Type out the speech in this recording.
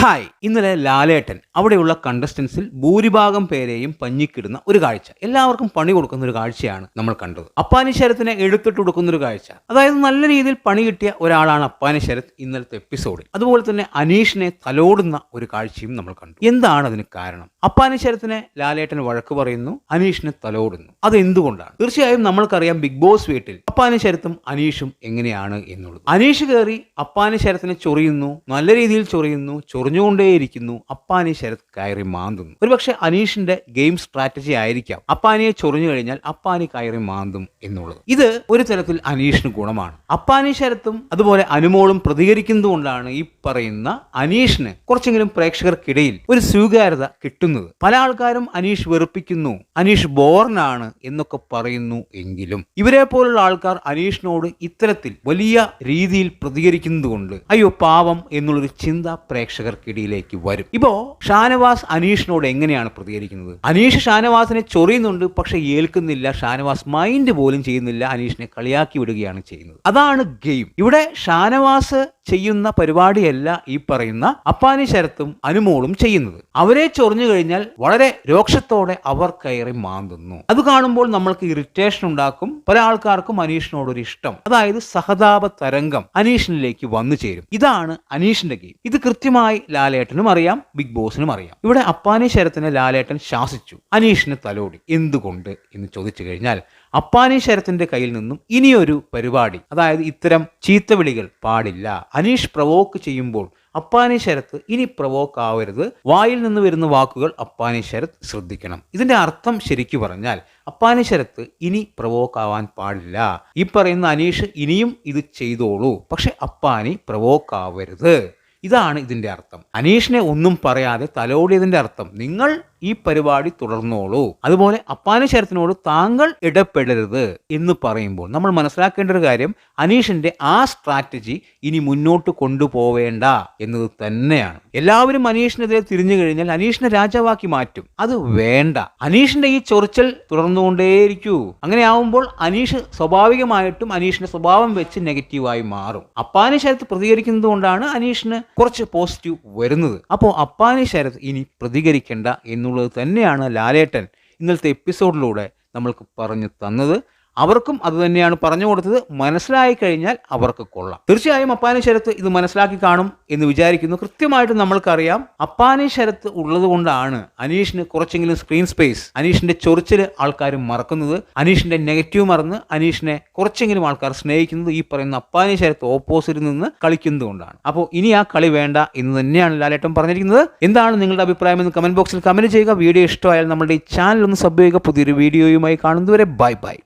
Hi ഇന്നലെ ലാലേട്ടൻ അവിടെയുള്ള കണ്ടസ്റ്റൻസിൽ ഭൂരിഭാഗം പേരെയും പഞ്ഞിക്കിടുന്ന ഒരു കാഴ്ച. എല്ലാവർക്കും പണി കൊടുക്കുന്ന ഒരു കാഴ്ചയാണ് നമ്മൾ കണ്ടത്. അപ്പാനി ശരത്തിനെ എടുത്തിട്ട് കൊടുക്കുന്ന ഒരു കാഴ്ച. അതായത് നല്ല രീതിയിൽ പണി കിട്ടിയ ഒരാളാണ് അപ്പാനി ശരത് ഇന്നലത്തെ എപ്പിസോഡിൽ അതുപോലെ തന്നെ അനീഷിനെ തലോടുന്ന ഒരു കാഴ്ചയും നമ്മൾ കണ്ടു. എന്താണ് അതിന് കാരണം? അപ്പാനി ശരത്തിനെ ലാലേട്ടൻ വഴക്ക് പറയുന്നു അനീഷിനെ തലോടുന്നു. അത് എന്തുകൊണ്ടാണ് തീർച്ചയായും നമ്മൾക്കറിയാം ബിഗ് ബോസ് വീട്ടിൽ അപ്പാനി ശരത്തും അനീഷും എങ്ങനെയാണ് എന്നുള്ളത്. അനീഷ് കയറി അപ്പാനി ശരത്തിനെ ചൊറിയുന്നു നല്ല രീതിയിൽ ചൊറിയുന്നു ചൊറിഞ്ഞുകൊണ്ടേയിരിക്കുന്നു അപ്പാനി ശരത് കയറി മാന്തുന്നു. ഒരുപക്ഷെ അനീഷിന്റെ ഗെയിം സ്ട്രാറ്റജി ആയിരിക്കാം. അപ്പാനിയെ ചൊറിഞ്ഞു കഴിഞ്ഞാൽ അപ്പാനി കയറി മാന്തും എന്നുള്ളത്. ഇത് ഒരു തരത്തിൽ അനീഷിന് ഗുണമാണ്. അപ്പാനി ശരത്തും അതുപോലെ അനുമോളും പ്രതികരിക്കുന്നതുകൊണ്ടാണ് ഈ പറയുന്ന അനീഷിന് കുറച്ചെങ്കിലും പ്രേക്ഷകർക്കിടയിൽ ഒരു സ്വീകാര്യത കിട്ടുന്നത്. പല ആൾക്കാരും അനീഷ് വെറുപ്പിക്കുന്നു അനീഷ് ബോറിനാണ് എന്നൊക്കെ പറയുന്നു എങ്കിലും ഇവരെ പോലുള്ള ആൾക്കാർ അനീഷിനോട് ഇത്തരത്തിൽ വലിയ രീതിയിൽ പ്രതികരിക്കുന്നതുകൊണ്ട് അയ്യോ പാവം എന്നുള്ളൊരു ചിന്ത പ്രേക്ഷകർക്കിടയിലേക്ക് വരും. ഇപ്പോ ഷാനവാസ് അനീഷിനോട് എങ്ങനെയാണ് പ്രതികരിക്കുന്നത്? അനീഷ് ഷാനവാസിനെ ചൊറിയുന്നുണ്ട് പക്ഷെ ഏൽക്കുന്നില്ല. ഷാനവാസ് മൈൻഡ് പോലും ചെയ്യുന്നില്ല. അനീഷിനെ കളിയാക്കി വിടുകയാണ് ചെയ്യുന്നത്. അതാണ് ഗെയിം. ഇവിടെ ഷാനവാസ് ചെയ്യുന്ന പരിപാടിയല്ല ഈ പറയുന്ന അപ്പാനി ശരത്തും അനുമോളും ചെയ്യുന്നത്. അവരെ ചൊറിഞ്ഞു കഴിഞ്ഞാൽ വളരെ രോക്ഷത്തോടെ അവർ കയറി മാന്തുന്നു. അത് കാണുമ്പോൾ നമ്മൾക്ക് ഇറിറ്റേഷൻ ഉണ്ടാക്കും. പല ആൾക്കാർക്കും അനീഷിനോടൊരു ഇഷ്ടം അതായത് സഹതാപ തരംഗം അനീഷിനിലേക്ക് വന്നു ചേരും. ഇതാണ് അനീഷിന്റെ ഗെയിം. ഇത് കൃത്യമായി ലാലേട്ടനും അറിയാം ബിഗ് ബോസിനും അറിയാം. ഇവിടെ അപ്പാനി ശരത്തിനെ ലാലേട്ടൻ ശാസിച്ചു. അനീഷിന് തലോടി. എന്തുകൊണ്ട് എന്ന് ചോദിച്ചു കഴിഞ്ഞാൽ അപ്പാനി ശരത്തിന്റെ കയ്യിൽ നിന്നും ഇനിയൊരു പരിപാടി. അതായത് ഇത്തരം ചീത്തവിളികൾ പാടില്ല. അനീഷ് പ്രവോക്ക് ചെയ്യുമ്പോൾ അപ്പാനി ശരത്ത് ഇനി പ്രവോക്ക് ആവരുത്. വായിൽ നിന്ന് വരുന്ന വാക്കുകൾ അപ്പാനി ശരത്ത് ശ്രദ്ധിക്കണം. ഇതിന്റെ അർത്ഥം ശരിക്കു പറഞ്ഞാൽ അപ്പാനി ശരത്ത് ഇനി പ്രവോക്ക് ആവാൻ പാടില്ല. ഈ പറയുന്ന അനീഷ് ഇനിയും ഇത് ചെയ്തോളൂ. പക്ഷെ അപ്പാനി പ്രവോക്ക് ആവരുത്. ഇതാണ് ഇതിന്റെ അർത്ഥം. അനീഷിനെ ഒന്നും പറയാതെ തലോടിയതിന്റെ അർത്ഥം. നിങ്ങൾ ഈ പരിപാടി തുടർന്നോളൂ. അതുപോലെ അപ്പാനി ശരത്തിനോട് താങ്കൾ ഇടപെടരുത് എന്ന് പറയുമ്പോൾ നമ്മൾ മനസ്സിലാക്കേണ്ട ഒരു കാര്യം അനീഷിന്റെ ആ സ്ട്രാറ്റജി ഇനി മുന്നോട്ട് കൊണ്ടുപോവേണ്ട എന്നത് തന്നെയാണ്. എല്ലാവരും അനീഷിനെതിരെ തിരിഞ്ഞു കഴിഞ്ഞാൽ അനീഷിനെ രാജാവാക്കി മാറ്റും. അത് വേണ്ട. അനീഷിന്റെ ഈ ചൊറിച്ചൽ തുടർന്നുകൊണ്ടേയിരിക്കൂ. അങ്ങനെ ആവുമ്പോൾ അനീഷ് സ്വാഭാവികമായിട്ടും അനീഷിന്റെ സ്വഭാവം വെച്ച് നെഗറ്റീവായി മാറും. അപ്പാനി ശരത്ത് പ്രതികരിക്കുന്നത് കൊണ്ടാണ് അനീഷിന് കുറച്ച് പോസിറ്റീവ് വരുന്നത്. അപ്പോൾ അപ്പാനി ശരത് ഇനി പ്രതികരിക്കേണ്ട എന്നുള്ളത് തന്നെയാണ് ലാലേട്ടൻ ഇന്നലത്തെ എപ്പിസോഡിലൂടെ നമ്മൾക്ക് പറഞ്ഞു തന്നത്. അവർക്കും അത് തന്നെയാണ് പറഞ്ഞു കൊടുത്തത്. മനസ്സിലായി കഴിഞ്ഞാൽ അവർക്ക് കൊള്ളാം. തീർച്ചയായും അപ്പാനി ശരത്ത് ഇത് മനസ്സിലാക്കി കാണും എന്ന് വിചാരിക്കുന്നു. കൃത്യമായിട്ട് നമ്മൾക്കറിയാം അപ്പാനി ശരത്ത് ഉള്ളത് കൊണ്ടാണ് അനീഷിന് കുറച്ചെങ്കിലും സ്ക്രീൻ സ്പേസ് അനീഷിന്റെ ചൊറിച്ചിൽ ആൾക്കാർ മറക്കുന്നത് അനീഷിന്റെ നെഗറ്റീവ് മറന്ന് അനീഷിനെ കുറച്ചെങ്കിലും ആൾക്കാർ സ്നേഹിക്കുന്നത് ഈ പറയുന്ന അപ്പാനി ശരത്ത് ഓപ്പോസിറ്റിൽ നിന്ന് കളിക്കുന്നത് കൊണ്ടാണ്. അപ്പോൾ ഇനി ആ കളി വേണ്ട എന്ന് തന്നെയാണ് ലാലേട്ടൻ പറഞ്ഞിരിക്കുന്നത്. എന്താണ് നിങ്ങളുടെ അഭിപ്രായം എന്ന് കമന്റ് ബോക്സിൽ കമന്റ് ചെയ്യുക. വീഡിയോ ഇഷ്ടമായാൽ നമ്മുടെ ഈ ചാനൽ ഒന്ന് സബ് ചെയ്യുക. പുതിയൊരു വീഡിയോയുമായി കാണുന്നതുവരെ ബൈ ബൈ